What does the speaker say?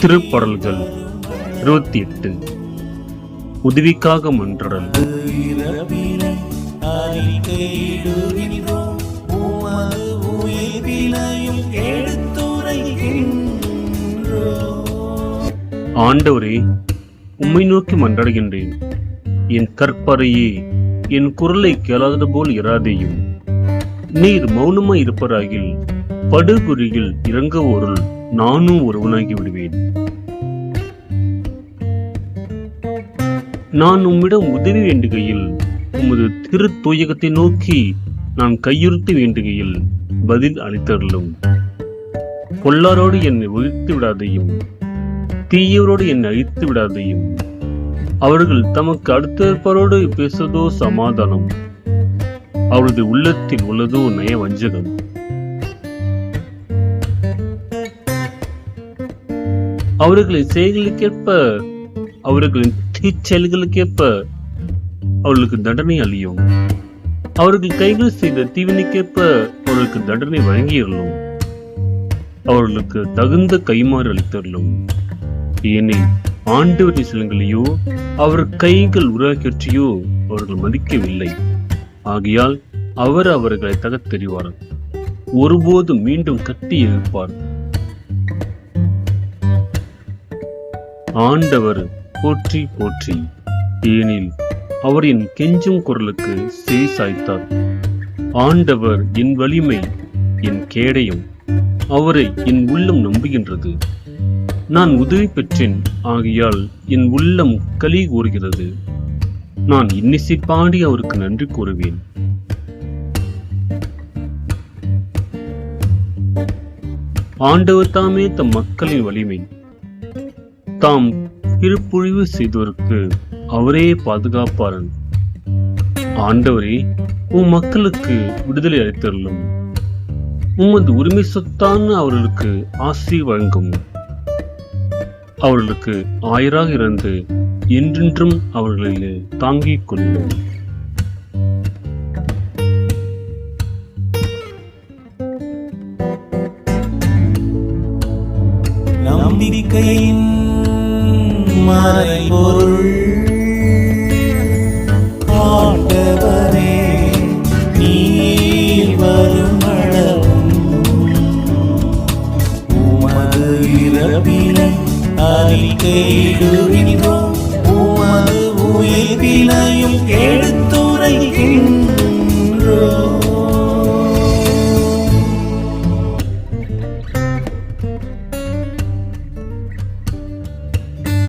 திருப்படல்கள் இருபத்தி எட்டு உதவிக்காக மன்றடல் ஆண்டவரே உம்மை நோக்கி மன்றாடுகின்றேன். என் கற்பறையே என் குரலை கேளாதது போல் இராதேயும். நீர் மௌனமாய் இருப்பராகில் படுகுறியில் இறங்குவோருள். நானும் ஒருவனாகி விடுவேன். நான் உம்மிடம் உதவி வேண்டுகையில் உமது திரு தூயகத்தை நோக்கி நான் கையுறுத்தி வேண்டுகையில் பதில் அளித்தருளும். பொல்லாரோடு என்னை ஒழித்து விடாதையும் தீயவரோடு என்னை அழித்து விடாதையும் அவர்கள் தமக்கு அடுத்திருப்பவரோடு பேசுவதோ சமாதானம். அவரது உள்ளத்தில் உள்ளதோ நய வஞ்சகம் அவர்களின் செயல்களுக்கேற்ப அவர்களின் தீச்செயல்களுக்கேற்ப அவர்களுக்கு தண்டனை அழியும் அவர்கள் கைகள் செய்த தீவினைக்கேற்ப அவர்களுக்கு தண்டனை வழங்கியிருந்தோம் அவர்களுக்கு தகுந்த கைமாறு அளித்தருளும் ஏனெனில் ஆண்டு சிலங்களையோ அவர் கைகள் உருவாக்கியோ அவர்கள் மதிக்கவில்லை. ஆகையால் அவர் அவர்களை தகத்தெறிவார் ஒருபோதும் மீண்டும் கட்டி எழுப்பார். ஆண்டவர் போற்றி போற்றி. ஏனில் அவர் என் கெஞ்சும் குரலுக்கு செவி சாய்த்தார் ஆண்டவர் என் வலிமை என் கேடயம் அவரை என் உள்ளம் நம்புகின்றது. நான் உதவி பெற்றேன் ஆகையால் என் உள்ளம் களி கூறுகிறது. நான் இன்னிசை பாடி அவருக்கு நன்றி கூறுவேன். ஆண்டவர் தாமே தம் மக்களின் வலிமை தாம் திருப்புழிவு செய்தோருக்கு அவரே பாதுகாப்பாரன். ஆண்டவரே உம் மக்களுக்கு விடுதலை அளித்தருளும். உமது உரிமை சொத்தான அவர்களுக்கு ஆசி வழங்கும். அவர்களுக்கு ஆயராக இருந்து என்றென்றும் அவர்களை தாங்கிக் கொள்ளும். நம்பிக்கையின் மறைபொருள். ஆண்டவரே நீர் வருமளவும் உமது இறப்பினை அறிக்கையிடுகின்றோம் உமது உயிர்ப்பினையும் எடுத்துரைக்கின்றோம்